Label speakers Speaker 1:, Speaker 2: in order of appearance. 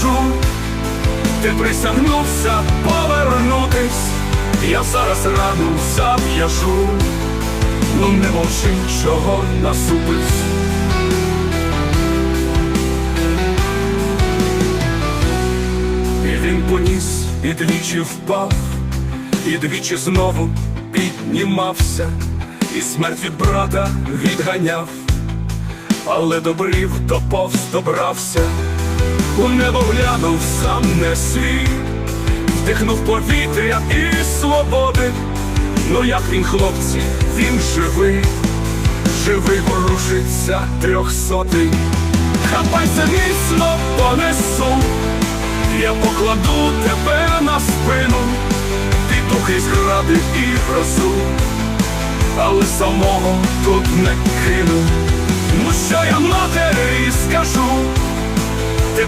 Speaker 1: скажу, ти присягнувся повернутись, я зараз рану зав'яжу, ну не мовчи, чого насупись. І він поніс, і двічі впав, і двічі знову піднімався, і смерть від брата відганяв, але добрів доповз добрався, у небо глянув сам не свій, вдихнув повітря і свободи. Ну як він, хлопці, він живий, живий ворушиться трьохсотий. Хапайся міцно понесу, я покладу тебе на спину, ти духи зради і грозу, але самого тут